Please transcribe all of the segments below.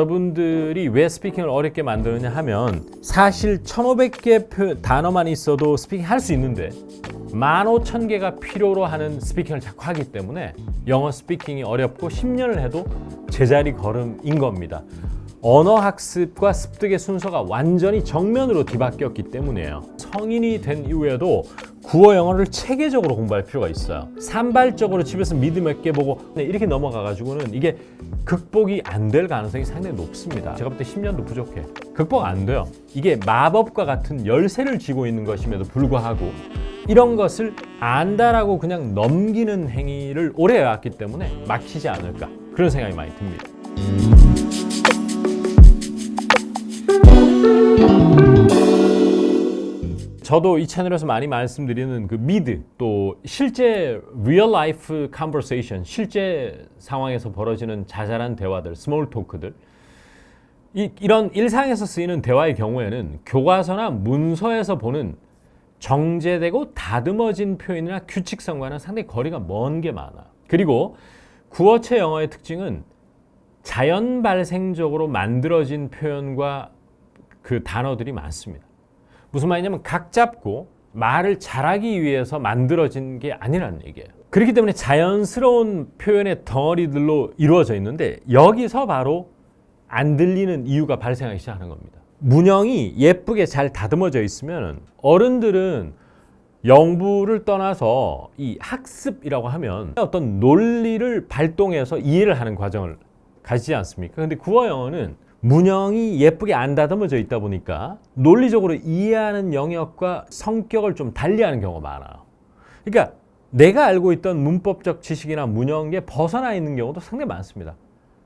여러분들이 왜 스피킹을 어렵게 만드느냐 하면 사실 1500개 표- 단어만 있어도 스피킹 할 수 있는데 15,000개가 필요로 하는 스피킹을 자꾸 하기 때문에 영어 스피킹이 어렵고 10년을 해도 제자리 걸음인 겁니다. 언어 학습과 습득의 순서가 완전히 정면으로 뒤바뀌었기 때문이에요. 성인이 된 이후에도 구어 영어를 체계적으로 공부할 필요가 있어요. 산발적으로 집에서 몇개 보고 네, 이렇게 넘어가 가지고는 이게 극복이 안 될 가능성이 상당히 높습니다. 제가 볼 때 10년도 부족해. 극복 안 돼요. 이게 마법과 같은 열쇠를 쥐고 있는 것임에도 불구하고 이런 것을 안다라고 그냥 넘기는 행위를 오래 해왔기 때문에 막히지 않을까 그런 생각이 많이 듭니다. 저도 이 채널에서 많이 말씀드리는 그 미드 또 실제 real life conversation 실제 상황에서 벌어지는 자잘한 대화들 스몰 토크들 이, 이런 일상에서 쓰이는 대화의 경우에는 교과서나 문서에서 보는 정제되고 다듬어진 표현이나 규칙성과는 상당히 거리가 먼 게 많아. 그리고 구어체 영어의 특징은 자연 발생적으로 만들어진 표현과 그 단어들이 많습니다. 무슨 말이냐면 각 잡고 말을 잘하기 위해서 만들어진 게 아니라는 얘기예요. 그렇기 때문에 자연스러운 표현의 덩어리들로 이루어져 있는데 여기서 바로 안 들리는 이유가 발생하기 시작하는 겁니다. 문형이 예쁘게 잘 다듬어져 있으면 어른들은 영부를 떠나서 이 학습이라고 하면 어떤 논리를 발동해서 이해를 하는 과정을 가지지 않습니까? 근데 구어 영어는 문형이 예쁘게 안 다듬어져 있다 보니까 논리적으로 이해하는 영역과 성격을 좀 달리하는 경우가 많아요. 그러니까 내가 알고 있던 문법적 지식이나 문형에 벗어나 있는 경우도 상당히 많습니다.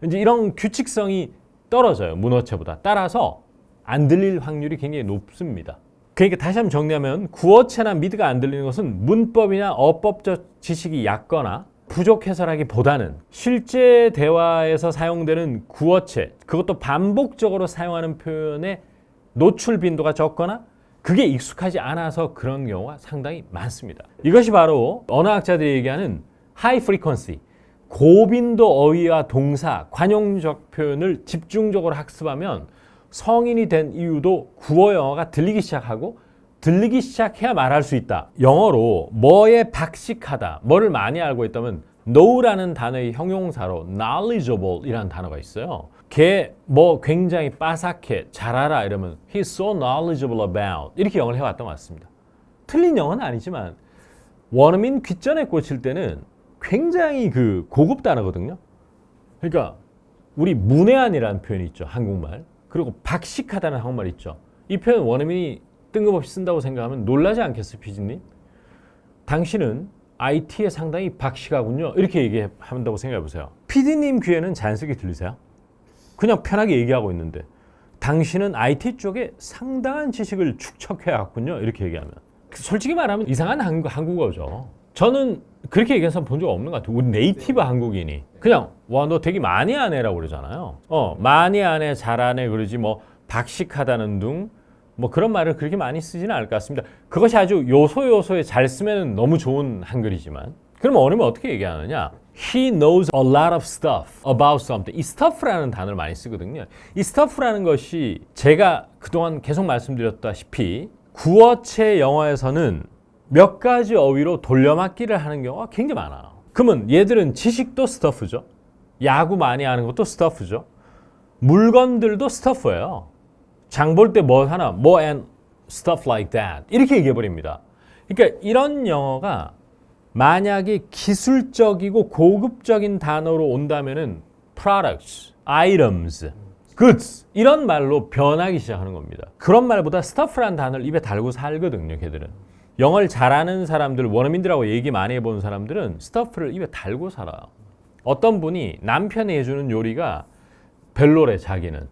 이제 이런 규칙성이 떨어져요. 문어체보다. 따라서 안 들릴 확률이 굉장히 높습니다. 그러니까 다시 한번 정리하면 구어체나 미드가 안 들리는 것은 문법이나 어법적 지식이 얕거나 부족해서라기보다는 실제 대화에서 사용되는 구어체 그것도 반복적으로 사용하는 표현의 노출 빈도가 적거나 그게 익숙하지 않아서 그런 경우가 상당히 많습니다. 이것이 바로 언어학자들이 얘기하는 high frequency 고빈도 어휘와 동사, 관용적 표현을 집중적으로 학습하면 성인이 된 이유도 구어 영어가 들리기 시작하고 들리기 시작해야 말할 수 있다. 영어로 뭐에 박식하다, 뭐를 많이 알고 있다면 know라는 단어의 형용사로 knowledgeable이라는 단어가 있어요. 걔 뭐 굉장히 빠삭해, 잘 알아 이러면 he's so knowledgeable about 이렇게 영어를 해왔던 것 같습니다. 틀린 영어는 아니지만 원어민 귓전에 꽂힐 때는 굉장히 그 고급 단어거든요. 그러니까 우리 문외한이라는 표현이 있죠 한국말. 그리고 박식하다는 한국말 있죠. 이 표현 원어민이 뜬금없이 쓴다고 생각하면 놀라지 않겠어요, 피디님? 당신은 IT에 상당히 박식하군요. 이렇게 얘기한다고 생각해 보세요. 피디님 귀에는 자연스럽게 들리세요? 그냥 편하게 얘기하고 있는데 당신은 IT 쪽에 상당한 지식을 축적해 왔군요. 이렇게 얘기하면 솔직히 말하면 이상한 한국, 한국어죠. 저는 그렇게 사람 본적 없는 것 같아요. 우리 네이티브 한국인이 그냥 와 너 되게 많이 하네라고 그러잖아요. 어 많이 하네, 잘하네 그러지 뭐 박식하다는 둥. 뭐 그런 말을 그렇게 많이 쓰지는 않을 것 같습니다. 그것이 아주 요소 요소에 잘 쓰면 너무 좋은 한글이지만 그럼 어른이 어떻게 얘기하느냐? He knows a lot of stuff about something. 이 stuff라는 단어를 많이 쓰거든요. 이 stuff라는 것이 제가 그동안 계속 말씀드렸다시피 구어체 영어에서는 몇 가지 어휘로 돌려막기를 하는 경우가 굉장히 많아요. 그러면 얘들은 지식도 스터프죠. 야구 많이 하는 것도 스터프죠. 물건들도 스터프예요. 장 볼 때 뭐 하나, 뭐 and stuff like that 이렇게 얘기해 버립니다. 그러니까 이런 영어가 만약에 기술적이고 고급적인 단어로 온다면은 products, items, goods 이런 말로 변하기 시작하는 겁니다. 그런 말보다 stuff라는 단어를 입에 달고 살거든요, 걔들은. 영어를 잘하는 사람들, 원어민들하고 얘기 많이 해본 사람들은 stuff를 입에 달고 살아요. 어떤 분이 남편이 해주는 요리가 별로래, 자기는.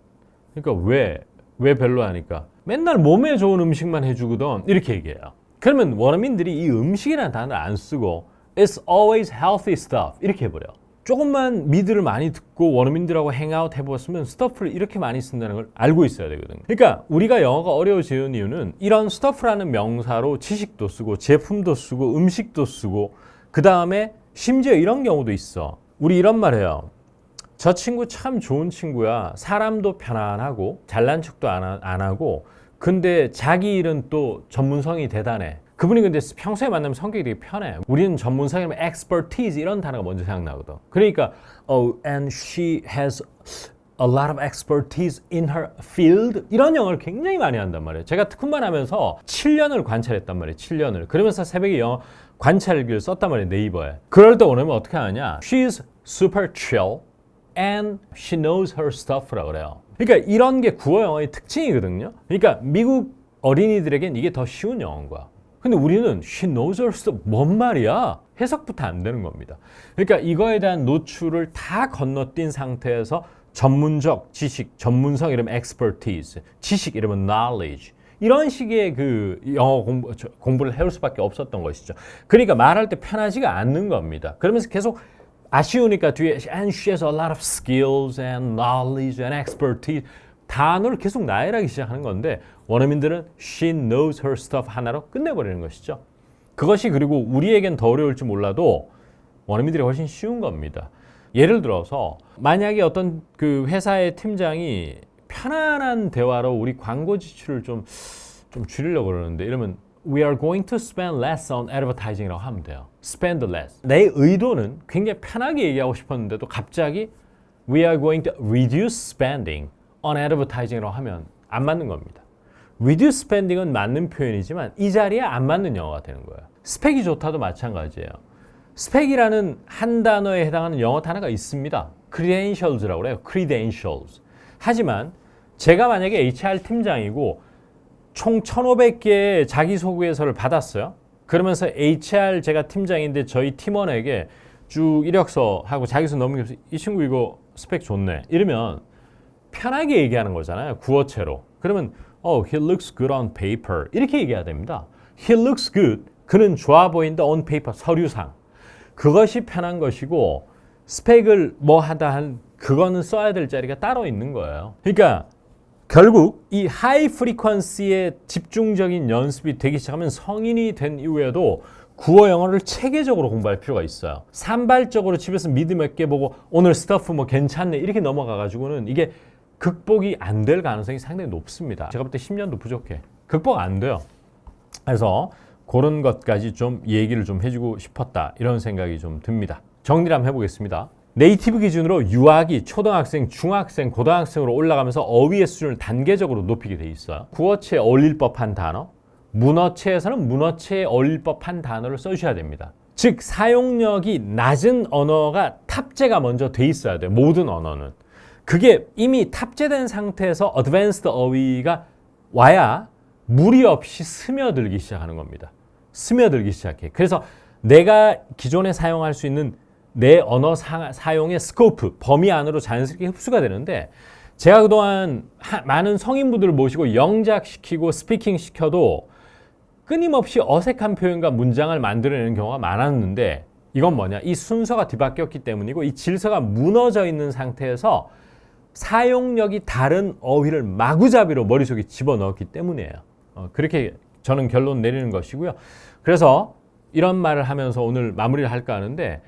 그러니까 왜? 왜 별로 하니까? 맨날 몸에 좋은 음식만 해주거든. 이렇게 얘기해요. 그러면 원어민들이 이 음식이라는 단어를 안 쓰고 It's always healthy stuff 이렇게 해버려. 조금만 미드를 많이 듣고 원어민들하고 행아웃 해보았으면 스터프를 이렇게 많이 쓴다는 걸 알고 있어야 되거든요. 그러니까 우리가 영어가 어려워지는 이유는 이런 스터프라는 명사로 지식도 쓰고 제품도 쓰고 음식도 쓰고 그 다음에 심지어 이런 경우도 있어. 우리 이런 말 해요. 저 친구 참 좋은 친구야. 사람도 편안하고 잘난 척도 안, 하- 안 하고 근데 자기 일은 또 전문성이 대단해. 그분이 근데 평소에 만나면 성격이 되게 편해. 우리는 전문성이면 expertise 이런 단어가 먼저 생각나거든. 그러니까 oh and she has a lot of expertise in her field 이런 영어를 굉장히 많이 한단 말이에요. 제가 특훈만 하면서 7년을 관찰했단 말이에요. 7년을. 그러면서 새벽에 영어 관찰기를 썼단 말이에요. 네이버에. 그럴 때 오면 어떻게 하냐? She's super chill and she knows her stuff라고 그래요. 그러니까 이런 게 구어 영어의 특징이거든요. 그러니까 미국 어린이들에겐 이게 더 쉬운 영어인 거야. 근데 우리는 she knows her stuff 뭔 말이야? 해석부터 안 되는 겁니다. 그러니까 이거에 대한 노출을 다 건너뛴 상태에서 전문적 지식, 전문성 이러면 expertise, 지식 이러면 knowledge 이런 식의 그 영어 공부, 저- 공부를 해올 수밖에 없었던 것이죠. 그러니까 말할 때 편하지가 않는 겁니다. 그러면서 계속 아쉬우니까 뒤에 and she has a lot of skills and knowledge and expertise 단어를 계속 나열하기 시작하는 건데 원어민들은 she knows her stuff 하나로 끝내버리는 것이죠. 그것이 그리고 우리에겐 더 어려울지 몰라도 원어민들이 훨씬 쉬운 겁니다. 예를 들어서 만약에 어떤 그 회사의 팀장이 편안한 대화로 우리 광고 지출을 좀, 좀 줄이려고 그러는데 이러면 We are going to spend less on advertising이라고 하면 돼요. Spend less. 내 의도는 굉장히 편하게 얘기하고 싶었는데도 갑자기 We are going to reduce spending on advertising이라고 하면 안 맞는 겁니다. reduce spending은 맞는 표현이지만 이 자리에 안 맞는 영어가 되는 거예요. 스펙이 좋다도 마찬가지예요. 스펙이라는 한 단어에 해당하는 영어 단어가 있습니다. credentials라고 그래요. credentials. 하지만 제가 만약에 HR 팀장이고 총 1,500개의 자기소개서를 받았어요. 그러면서 HR 제가 팀장인데 저희 팀원에게 쭉 이력서 하고 자기소 넘기면서 이 친구 이거 스펙 좋네. 이러면 편하게 얘기하는 거잖아요. 구어체로. 그러면 oh, he looks good on paper. 이렇게 얘기해야 됩니다. he looks good. 그는 좋아 보인다 on paper 서류상. 그것이 편한 것이고 스펙을 뭐 하다 한 그거는 써야 될 자리가 따로 있는 거예요. 그러니까 결국 이 하이 프리퀀시의 집중적인 연습이 되기 시작하면 성인이 된 이후에도 구어 영어를 체계적으로 공부할 필요가 있어요. 산발적으로 집에서 미드 몇 개 보고 오늘 스타프 뭐 괜찮네 이렇게 넘어가 가지고는 이게 극복이 안 될 가능성이 상당히 높습니다. 제가 볼 때 10년도 부족해. 극복 안 돼요. 그래서 그런 것까지 좀 얘기를 좀 해주고 싶었다 이런 생각이 좀 듭니다. 정리를 한번 해보겠습니다. 네이티브 기준으로 유아기, 초등학생, 중학생, 고등학생으로 올라가면서 어휘의 수준을 단계적으로 높이게 돼 있어요. 구어체에 어울릴 법한 단어, 문어체에서는 문어체에 어울릴 법한 단어를 써주셔야 됩니다. 즉 사용력이 낮은 언어가 탑재가 먼저 돼 있어야 돼요. 모든 언어는. 그게 이미 탑재된 상태에서 어드밴스드 어휘가 와야 무리 없이 스며들기 시작하는 겁니다. 스며들기 시작해. 그래서 내가 기존에 사용할 수 있는 내 언어 사, 사용의 스코프, 범위 안으로 자연스럽게 흡수가 되는데 제가 그동안 하, 많은 성인분들을 모시고 영작시키고 스피킹 시켜도 끊임없이 어색한 표현과 문장을 만들어내는 경우가 많았는데 이건 뭐냐? 이 순서가 뒤바뀌었기 때문이고 이 질서가 무너져 있는 상태에서 사용력이 다른 어휘를 마구잡이로 머릿속에 집어넣었기 때문이에요. 어, 그렇게 저는 결론 내리는 것이고요. 그래서 이런 말을 하면서 오늘 마무리를 할까 하는데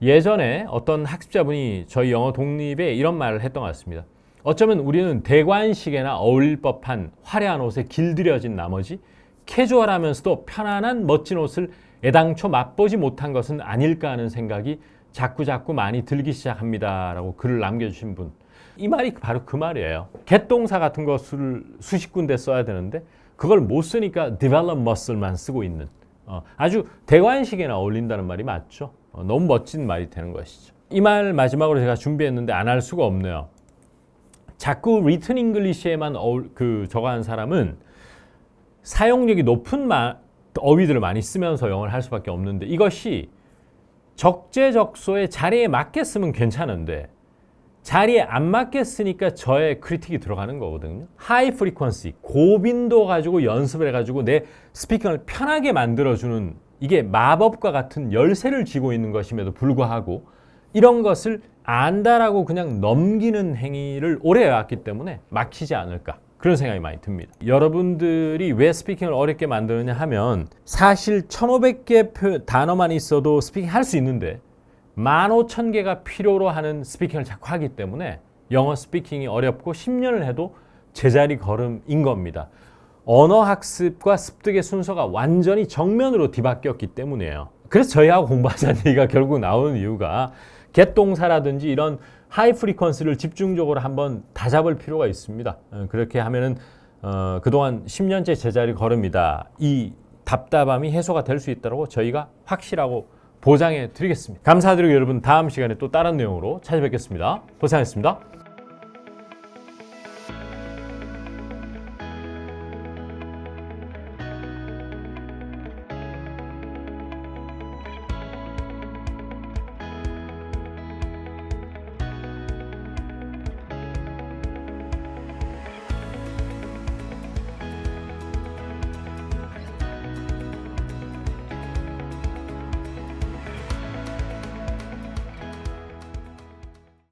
예전에 어떤 학습자분이 저희 영어 독립에 이런 말을 했던 것 같습니다. 어쩌면 우리는 대관식에나 어울릴 법한 화려한 옷에 길들여진 나머지 캐주얼하면서도 편안한 멋진 옷을 애당초 맛보지 못한 것은 아닐까 하는 생각이 자꾸 자꾸 많이 들기 시작합니다 라고 글을 남겨주신 분. 이 말이 바로 그 말이에요. 개동사 같은 것을 수십 군데 써야 되는데 그걸 못 쓰니까 develop muscle만 쓰고 있는 어, 아주 대관식에나 어울린다는 말이 맞죠. 어, 너무 멋진 말이 되는 것이죠. 이 말 마지막으로 제가 준비했는데 안 할 수가 없네요. 자꾸 리튼 잉글리시에만 그 저거 한 사람은 사용력이 높은 마, 어휘들을 많이 쓰면서 영어를 할 수밖에 없는데 이것이 적재적소의 자리에 맞게 쓰면 괜찮은데 자리에 안 맞게 쓰니까 저의 크리틱이 들어가는 거거든요. 하이 프리퀀시, 고빈도 가지고 연습을 해가지고 내 스피킹을 편하게 만들어주는 이게 마법과 같은 열쇠를 쥐고 있는 것임에도 불구하고 이런 것을 안다라고 그냥 넘기는 행위를 오래 해왔기 때문에 막히지 않을까. 그런 생각이 많이 듭니다. 여러분들이 왜 스피킹을 어렵게 만드느냐 하면 사실 1500개 단어만 있어도 스피킹 할 수 있는데 15,000개가 필요로 하는 스피킹을 자꾸 하기 때문에 영어 스피킹이 어렵고 10년을 해도 제자리 걸음인 겁니다. 언어 학습과 습득의 순서가 완전히 정면으로 뒤바뀌었기 때문이에요. 그래서 저희하고 공부하자는 얘기가 결국 나오는 이유가 개동사라든지 이런 하이 프리퀀스를 집중적으로 한번 다잡을 필요가 있습니다. 어, 그렇게 하면은 어, 그동안 10년째 제자리 걸음이다. 이 답답함이 해소가 될 수 있다고 저희가 확실하고 보장해 드리겠습니다. 감사드리고 여러분 다음 시간에 또 다른 내용으로 찾아뵙겠습니다. 고생하셨습니다.